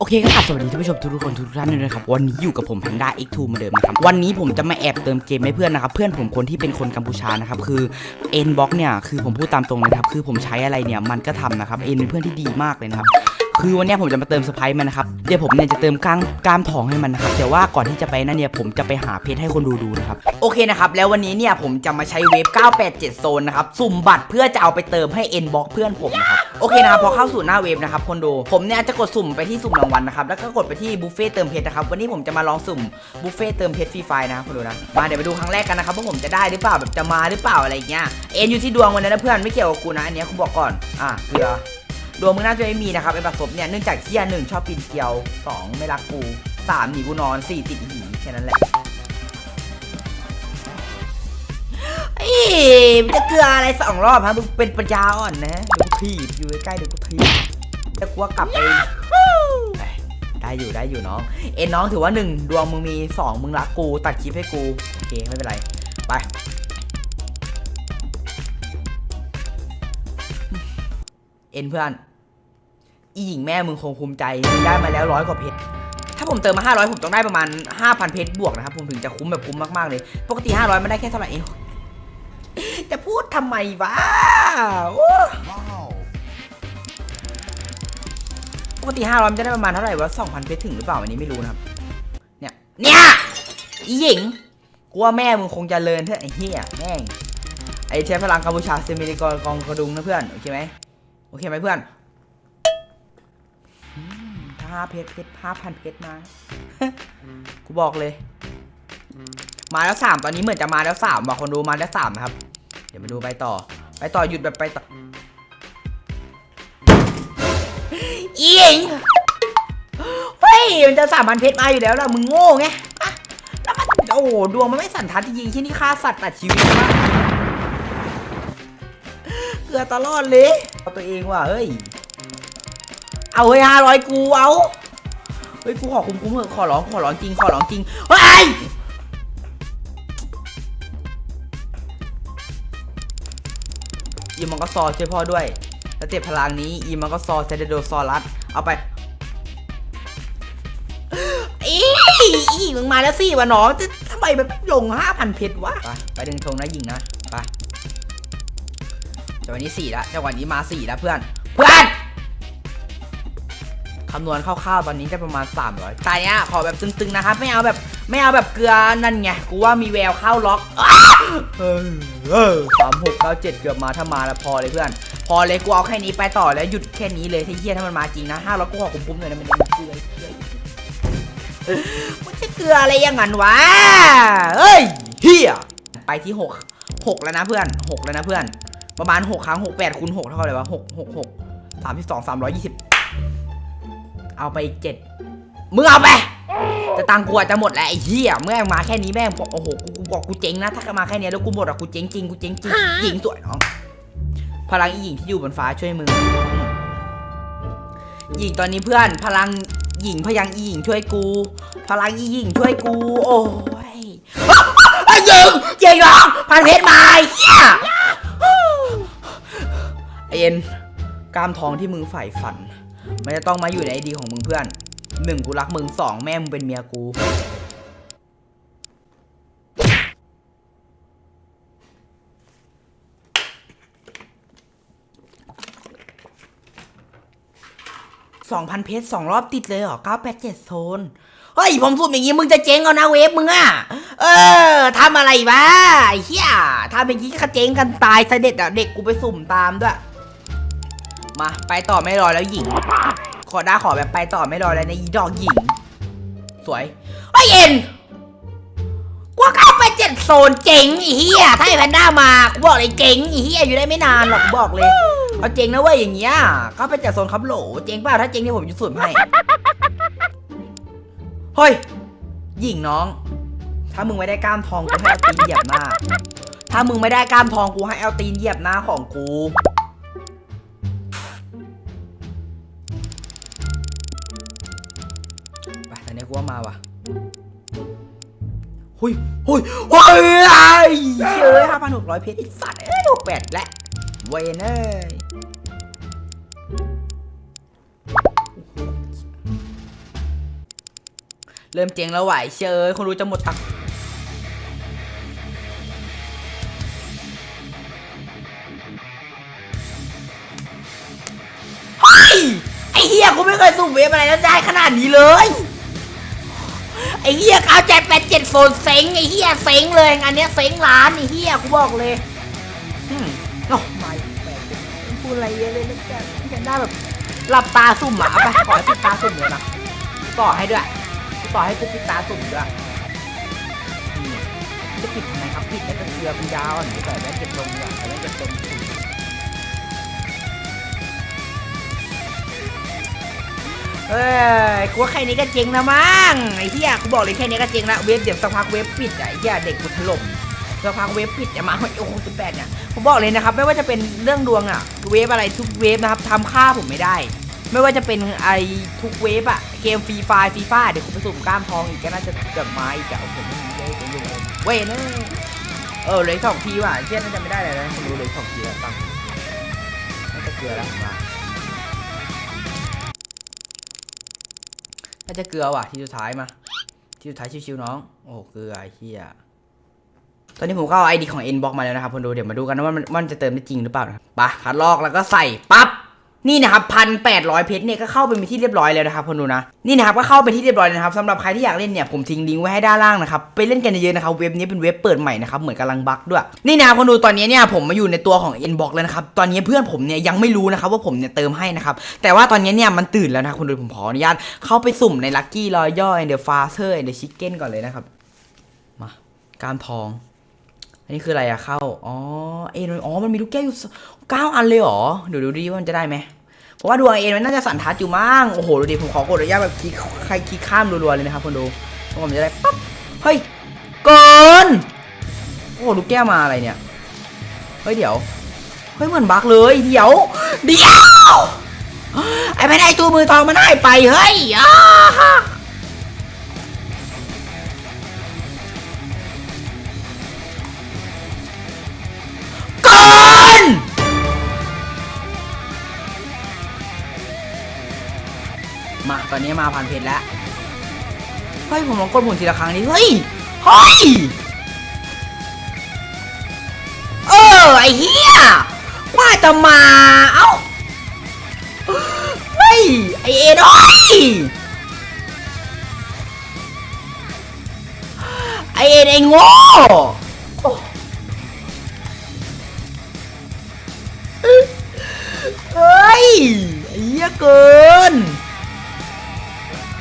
โอเคครับสวัสดีท่านผู้ชมทุกคนทุกท่านด้วยนะครับวันนี้อยู่กับผม Panda X2 เหมือนเดิมนะครับวันนี้ผมจะมาแอบเติมเกมให้เพื่อนนะครับเพื่อนผมคนที่เป็นคนกัมพูชานะครับคือ n b o x เนี่ยคือผมพูดตามตรงเลยครับคือผมใช้อะไรเนี่ยมันก็ทำนะครับ n เป็นเพื่อนที่ดีมากเลยนะครับคือวันนี้ผมจะมาเติมสไปซ์มันนะครับ เดี๋ยวผมเนี่ยจะเติมกล้ามกล้ามทองให้มันนะครับ แต่ว่าก่อนที่จะไปนั่นเนี่ยผมจะไปหาเพชรให้คนดูดูนะครับ โอเคนะครับ แล้ววันนี้เนี่ยผมจะมาใช้เวฟ 987 โซนนะครับ สุ่มบัตรเพื่อจะเอาไปเติมให้ n b o x เพื่อนผมนะครับ โอเคนะครับพอเข้าสู่หน้าเวฟนะครับคนดูผมเนี่ยจะกดสุ่มไปที่สุ่มรางวัลนะครับแล้วก็กดไปที่บุฟเฟ่เติมเพชรนะครับวันนี้ผมจะมาลองสุ่มบุฟเฟ่เติมเพชรฟรีไฟล์นะครับคนดูนะมาเดี๋ยวไปดูครั้งแรกกันนะครับว่าผมจะได้หรือเปล่าแบบจะมาหรือเปล่าอะไรอย่างเงี้ยเอ็นอยู่ที่ดวงวันนั้นนะเพื่อนไม่เกี่ยวกับกูนะอันเนี้ยกูบอกก่อนอะเกลือดวงมึงน่าจะไม่มีนะครับไอ้บักศพเนี่ยเนื่องจากเที่ยหนึ่งชอบปีนเกลียวสองไม่รักกูสามหนีกูนอนสี่ติดหีแค่นั้นแหละ จะเกลืออะไรสองรอบฮะมึงเป็นปัญญาอ่อนนะเดี๋ยวกูถีบอยู่ใกล้ๆเดี๋ยวกูถีบแต่กูว่ากลับไปเอ้ยได้อยู่ได้อยู่น้อง เอ็นน้องถือว่าหนึ่งดวงมึงมีสองมึงรักกู ตัดคลิปให้กู โอเค ไม่เป็นไร ไป เอ็นเพื่อน อีหญิงแม่มึงคงภูมิใจมึงได้มาแล้วร้อยกว่าเพชรถ้าผมเติมมา 500 ผมต้องได้ประมาณ 5,000 เพชรบวกนะครับ ผมถึงจะคุ้มแบบคุ้มมาก ๆ เลย ปกติ 500 มันได้แค่เท่าไหร่เองจะ พูดทำไมวะปกติห้าร้อยมันจะได้ประมาณเท่าไหร่วะสองพันเพชรถึงหรือเปล่าอันนี้ไม่รู้นะครับ เนี่ย เนี่ยอีหญิงกูว่าแม่มึงคงจะเลินเถอะไอ้เหี้ยแม่ง ไอ้เทพพลังกัมพูชาเซมิลิกรกองกระดุงนะเพื่อน โอเคไหมโอเคไหมเพื่อนอืมถ้าห้าเพชรเพชรห้าพันเพชรมา กูบอกเลย มาแล้วสามตอนนี้เหมือนจะมาแล้วสามบอกคนดูมาแล้วสามนะครับ ยวมาดูไปต่อ ไปต่อหยุดแบบไปต่อเอีหญิงเฮ้ยมันจะสามพันเพชรมาอยู่แล้วล่ะมึงโง่ไงอะแล้วมันโอ้โหดวงมันไม่สันทัดจริงๆที่นี่ฆ่าสัตว์ตัดชีวิตมากเกือตลอดเลยเอาตัวเองว่ะเฮ้ยเอาเฮ้ยห้าร้อยกูเอาเฮ้ยกูขอคุ้มคุ้มเถอะขอร้องขอร้องจริงขอร้องจริงเฮ้ย ซอช่วยพ่อด้วย แล้วเจ็บพลังนี้อีมังก็ซอเซเดโดซอรัสเอาไปอีอีมึงมาแล้วสิวะน้องจะทำไมมันไม่ลงห้าพันเพชรวะ ไปไปดึงธงนะยิงนะ ไปจังหวะนี้สี่ละจังหวะนี้มาสี่แล้วเพื่อน เพื่อนคำนวณคร่าวๆตอนนี้จะประมาณ 300ตายเนี้ยขอแบบตึงๆนะครับ ไม่เอาแบบไม่เอาแบบเกลือนั่นไงกูว่ามีแววเข้าล็อกสามหกเก้าเจ็ดเกือบมาถ้ามาแล้วพอเลยเพื่อน พอเลยกูเอาแค่นี้ไปต่อแล้วหยุดแค่นี้เลยถ้าเฮียถ้ามันมาจริงนะห้าร้อยกูขอคุ้มๆหน่อยนะมันเกลือเกลือมันจะเกลืออะไรอย่างนั้นวะเฮ้ยเฮียไปที่หกหกแล้วนะเพื่อนหกแล้วนะเพื่อน ประมาณหกครั้งหกแปดคูณหกเท่าไหร่วะหกหกหกสามสิบสองสามร้อยยี่สิบ เอาไปเจ็ดมึงเอาไปจะตังค์กูอาจะหมดแล้วไอ้เหี้ยเมื่อมาแค่นี้แม่งบอกโอ้โหกูบอกกูเจ๊งนะถ้ามาแค่นี้แล้วกูหมดอะกูเจ๊งจริงกูเจ๊งจริงหญิงสวยน้องพลังอีหญิงที่อยู่บนฟ้าช่วยมึงหญิงตอนนี้เพื่อน พลังหญิงพยังอีหญิงช่วยกู พลังอีหญิงช่วยกู โอ้ยไอ้หญิงเจ๊งหรอพันเพชรมาไอ้เหี้ยไอเอ็นกล้ามทองที่มึงใฝ่ฝัน มันจะต้องมาอยู่ในไอดีของมึงเพื่อนหนึ่งกูรักมึงสองแม่มึงเป็นเมียกูสองพันเพชรสองรอบติดเลยเหรอเก้าแปดเจ็ดโซน เฮ้ย ผมสุ่มอย่างงี้มึงจะเจ๊งเอานะเวฟมึงอะเออทำอะไรวะเหี้ยทำอย่างงี้เขาเจ๊งกันตายเสด็จอะเด็กกูไปสุ่มตามด้วย มาไปต่อไม่รอแล้วหญิง ขอด้าขอแบบไปต่อไม่รอแล้วในอีดอกหญิง สวยไอ้เอ็นกูเข้าไปเจ็ดโซนเจ๋งอีเหี้ยถ้าไอแพนด้ามากูบอกเลยเจ๋งอีเหี้ยอยู่ได้ไม่นานหรอกบอกเลยเอาเจ๋งนะเว้ยอย่างเงี้ยเข้าไปเจ็ดโซนครับโหลเจ๋งเปล่าถ้าเจ๋งที่ยผมจะสุ่มให้เฮ้ยหญิงน้อง ถ้ามึงไม่ได้กล้ามทองกูให้เอาตีนเหยียบหน้า ถ้ามึงไม่ได้กล้ามทองกูให้เอาตีนเหยียบหน้าของกู หุยหุยหุยไอ้เชื่อห้าพันหกร้อยเพชรไอ้สัตว์เอ้ยหกแปดและเวนเอ้ยเริ่มเจ๊งแล้วไหวเชยคนรู้จะหมดตังค์เฮ้ยไอ้เฮียกูไม่เคยสุ่มเว็บอะไรแล้วได้ขนาดนี้เลย ไอ้เฮียเอาใจแปดเจ็ดโฟนเซ็งไอ้เฮียเซ็งเลยงานเนี้ยเซ็งร้านไอ้เฮียกูบอกเลยอืมโอ้ไม่แปดเจ็ดพูดอะไรเยอะเลยนะแกแกได้แบบหลับตาสุ่มอะเอาไปขอให้ปิดตาสุ่มเลยนะต่อให้ด้วยต่อให้กูปิดตาสุ่มด้วยนี่จะปิดทำไมครับปิดแล้วก็เกลือเป็นยาวอะหนูใส่แล้วเก็บลงเนี่ยใส่แล้วเก็บลงสุ่ม เอ้ยกูว่าแค่นี้ก็เจ๊งแล้วมั้งไอ้เหี้ยกูบอกเลยแค่นี้ก็เจ๊งละเว็บเดี๋ยวสักพักเว็บปิดอะไอ้เหี้ยเด็กกูถล่มสักพักเว็บปิดอย่ามาโอ้โหสิบแปดเนี่ยผมบอกเลยนะครับ ไม่ว่าจะเป็นเรื่องดวงอะเว็บอะไรทุกเว็บนะครับทำค่าผมไม่ได้ ไม่ว่าจะเป็นไอ้ทุกเว็บอะเกมฟรีไฟฟรีฟ้าเดี๋ยวคุณไปสุ่มกล้ามทองอีกก็น่าจะเกือบมาอีกอะโอ้โหไม่มีเลยเดี๋ยวอยู่เลยเว้ยเนอะเออเลยสองทีว่ะเชี่ยน่าจะไม่ได้เลยนะคุณรู้เลยสองทีแล้วตั้งน่าจะเกลือแล้วมา น่าจะเกลือว่ะ ทีสุดท้ายมา ทีสุดท้ายชิวๆน้อง โอ้เกลือไอ้เฮียตอนนี้ผมก็เอาไอดีของ Nbox มาแล้วนะครับคนดูเดี๋ยวมาดูกันนะว่ามันมันจะเติมได้จริงหรือเปล่านะปะคัดลอกแล้วก็ใส่ปั๊บ นี่นะครับพันแปดร้อยเพชรเนี่ยก็เข้าไปเป็นที่เรียบร้อยแล้วนะครับคนดูนะนี่นะครับก็เข้าไปที่เรียบร้อยนะครับสำหรับใครที่อยากเล่นเนี่ยผมทิ้งลิงก์ไว้ให้ด้านล่างนะครับไปเล่นกันเยอะๆนะครับเว็บนี้เป็นเว็บเปิดใหม่นะครับเหมือนกำลังบั๊กด้วยนี่นะครับคนดูตอนนี้เนี่ยผมมาอยู่ในตัวของ Inbox แล้วนะครับตอนนี้เพื่อนผมเนี่ยยังไม่รู้นะครับว่าผมเนี่ยเติมให้นะครับแต่ว่าตอนนี้เนี่ยมันตื่นแล้วนะคนดูผมขออนุญาตเข้าไปสุ่มใน Lucky Royal and the Faster and the Chicken ก่อนเลยนะครับมาการทอง อันนี้คืออะไรอะเข้า อ๋อ เอ็นอ๋อ มันมีลูกแก้วอยู่เก้าอันเลยเหรอ เดี๋ยวดูดิว่ามันจะได้ไหมเพราะว่าดวงเอ็นมันน่าจะสั่นทัดอยู่มั้ง โอ้โห ดูดิ ผมขอกดอนุญาตแบบคลิกใครคลิกข้ามรัวๆเลยนะครับคนดูเพราะผมจะได้ปั๊บ เฮ้ยเกินโอ้โหลูกแก้วมาอะไรเนี่ย เฮ้ยเดี๋ยว เฮ้ยเหมือนบักเลย เดี๋ยว เดี๋ยว ไอ้ไม่ได้ตัวมือทองมันให้ไป เฮ้ยอ้า อนนี้มาพันเพชรแล้ว เฮ้ย ผมลองกดหมุนทีละครั้งนี้เฮ้ย เฮ้ย เออ ไอ้เหี้ยว่าจะมา เอ้า เฮ้ย ไอเอ็นโอ้ยไอเอ็นไอ้โง่เฮ้ยเหี้ยเกิน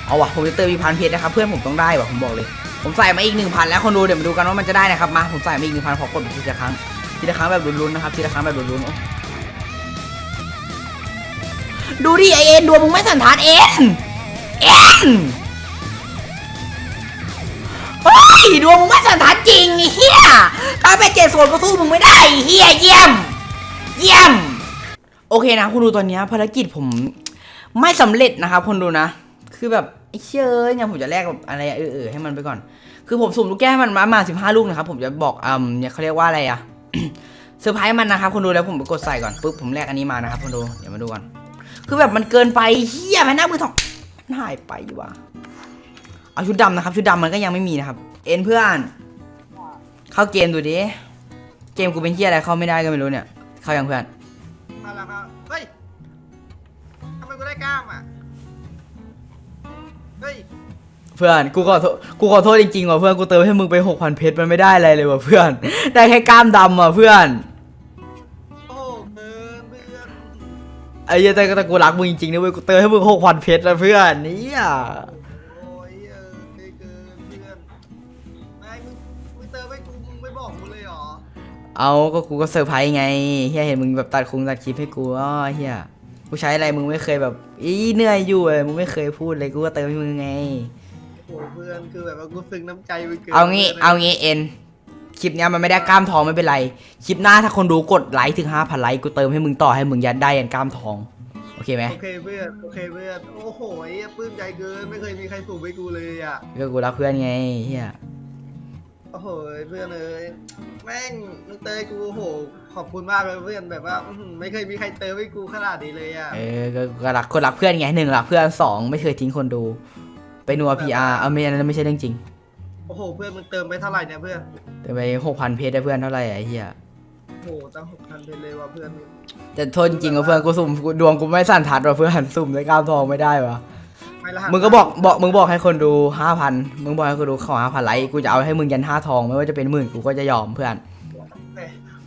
เอาวะผมจะเติมอีกพันเพชรนะครับเพื่อนผมต้องได้วะผมบอกเลย ผมใส่มาอีกหนึ่งพันแล้วคนดูเดี๋ยวมาดูกันว่ามันจะได้นะครับมาผมใส่มาอีกหนึ่งพันขอกดทีละครั้งทีละครั้งแบบลุ้นๆนะครับทีละครั้งแบบลุ้นๆโอ้ดูดิไอเอ็นดวงมึงไม่สันทานเอ็นเอ็นเฮ้ยดวงมึงไม่สันทานจริงเฮียถ้าไปเจ็ดโซนก็สู้มึงไม่ได้เฮียเยี่ยม เยี่ยม โอเคนะคุณดูตอนนี้ภารกิจผมไม่สำเร็จนะครับคนดูนะ คือแบบ ไอ้เชื่อเนี่ยผมจะแลกกับอะไรเออเออให้มันไปก่อน คือผมสุ่มลูกแก้วให้มันมามาสิบห้าลูกนะครับผมจะบอกอืมเนี่ยเขาเรียกว่าอะไรอะเซอร์ไพรส์มันนะครับคนดูแล้วผมไปกดใส่ก่อนปุ๊บผมแลกอันนี้มานะครับคนดูเดี๋ยวมาดูกันคือแบบมันเกินไปเฮียแม่หน้ามือทองมันหายไปอยู่ว่ะเอาชุดดำนะครับชุดดำมันก็ยังไม่มีนะครับ เอ็นเพื่อน เข้าเกมดูดิเกมกูเป็นเฮียอะไรเข้าไม่ได้ก็ไม่รู้เนี่ย เข้ายังเพื่อนมาแล้วครับเฮ้ยทำไมกูได้กล้ามอะ ฮ้ยเพื่อนกูขอโทษกูขอโทษจริงๆว่ะเพื่อนกูเติมให้มึงไปหกพันเพชรมันไม่ได้อะไรเลยว่ะเพื่อน ได้แค่กล้ามดำอะเพื่อนโอ้เกินเพื่อนไอ้เหี้ยแต่แต่กูรักมึงจริงๆนะเว้ยกูเติมให้มึงหกพันเพชรแล้วเพื่อนเนี่ยโอ้ยเออเกินเกินเพื่อนไม่มึงมึงเติมให้กูมึงไม่บอกกูเลยเหรอเอาก็กูก็เซอร์ไพรส์ไงเฮียเห็นมึงแบบตัดคงตัดคลิปให้กูอ๋อเฮีย กูใช้อะไรมึงไม่เคยแบบ อีเหนื่อยอยู่เลยมึงไม่เคยพูดเลยกูก็เติมให้มึงไงโอ้เพื่อนคือแบบว่ากูซึ้งน้ำใจไปเกินเอางี้ลยนะเอางี้เอ็น คลิปเนี้ยมันไม่ได้กล้ามทองไม่เป็นไร คลิปหน้าถ้าคนดูกดไลค์ถึงห้าพันไลค์กูเติมให้มึงต่อให้มึงยันได้ยันกล้ามทอง โอเคไหมโอเคเพื่อนโอเคเพื่อนโอ้โหไอ้เหี้ยปลื้มใจเกินไม่เคยมีใครสูบให้กูเลยอะ ก็กูรักเพื่อนไงเฮีย โอ้โหเพื่อนเอ้ยแม่งมึงเตยกูโอ้โห ขอบคุณมากเลยเพื่อนแบบว่าอื้อหือไม่เคยมีใครเติมให้กูขนาดนี้เลยอะ เออก็ก็รักคนรักเพื่อนไงหนึ่งรักเพื่อนสองไม่เคยทิ้งคนดู ไปนัว PR เอาไม่อันนั้นไม่ใช่เรื่องจริงโอ้โห เพื่อนมึงเติมไปเท่าไหร่เนี่ยเพื่อน แต่ไปหกพันเพชรได้เพื่อนเท่าไหร่อะไอ้เหี้ยโอ้โหตั้งหกพันไปเลยว่ะเพื่อน แต่โทษจริงๆว่าเพื่อนกูสุ่มกูดวงกูไม่สั่นทัดว่ะเพื่อนสุ่มได้ก้าวทองไม่ได้วะไม่ละมึงก็บอกบอกมึงบอกให้คนดูห้าพันมึงบอกให้คนดูขอห้าพันไลค์กูจะเอาให้มึงยันห้าทองไม่ว่าจะเป็นหมื่นกูก็จะยอมเพื่อน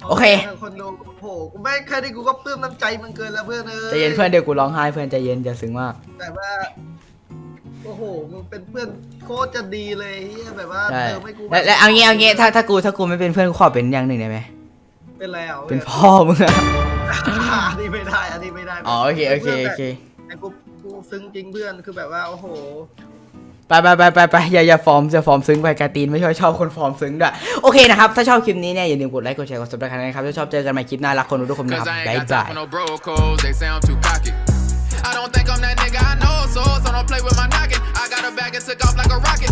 โอเค คนดูโอ้โหกูไม่แค่นี้กูก็ปลื้มน้ำใจมึงเกินแล้วเพื่อนเอ้ยใจเย็นเพื่อนเดี๋ยวกูร้องไห้เพื่อนใจเย็นอย่าซึ้งมากแต่ว่า โอ้โหมึงเป็นเพื่อนโคตรจะดีเลยเฮียแบบว่าใช่เติมให้กูแล้วแล้วเอางี้เอางี้ถ้าถ้ากูถ้ากูไม่เป็นเพื่อนกูขอเป็นอย่างหนึ่งได้ไหมเป็นแล้วเป็นพ่อมึงอะ อันนี้ไม่ได้อันนี้ไม่ได้อ๋อโอเคโอเคโอเค แต่กูกู ซึ้งจริงเพื่อนคือแบบว่าโอ้โหไปไปไปไปไปอย่าอย่าฟอร์มจะฟอร์มซึ้งไปกาตีนไม่ชอบชอบคนฟอร์มซึ้งด้วยโอเคนะครับ ถ้าชอบคลิปนี้เนี่ยอย่าลืมกดไลค์กดแชร์กดซับสไครต์นะครับ ถ้าชอบเจอกันใหม่คลิปหน้ารักคนดูทุกคนนะค Cause รับ I ain't บ๊าย got บา time ย for no bro codes, they sound too cocky. I don't think I'm that nigga, I know so, so don't play with my knocking. I got a bag and took off like a rocket.